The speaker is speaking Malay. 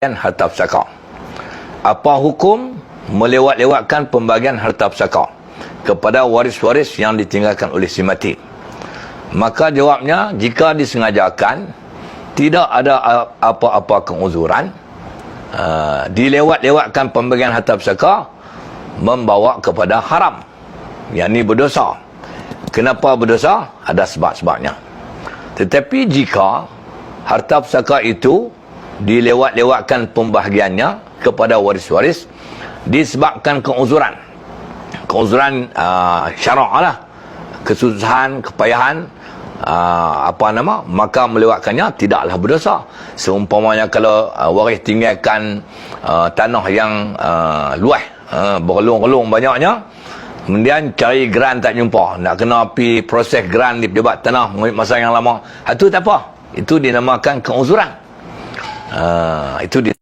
pembagian harta pusaka. Apa hukum melewat-lewatkan pembagian harta pusaka kepada waris-waris yang ditinggalkan oleh si mati? Maka jawabnya, jika disengajakan, tidak ada apa-apa keuzuran, uh, dilewat-lewatkan pembagian harta pusaka membawa kepada haram. Yang ini berdosa. Kenapa berdosa? Ada sebab-sebabnya. Tetapi jika harta pusaka itu dilewat-lewatkan pembahagiannya kepada waris-waris disebabkan keuzuran. Keuzuran uh, syarak lah. Kesusahan, kepayahan uh, apa nama maka melewatkannya tidaklah berdosa. Seumpamanya kalau uh, waris tinggalkan uh, tanah yang uh, luas uh, berlung-relung banyaknya kemudian cari geran tak jumpa. Nak kena pergi proses geran di pejabat tanah masa yang lama. Itu tak apa. Itu dinamakan keuzuran Uh, itu di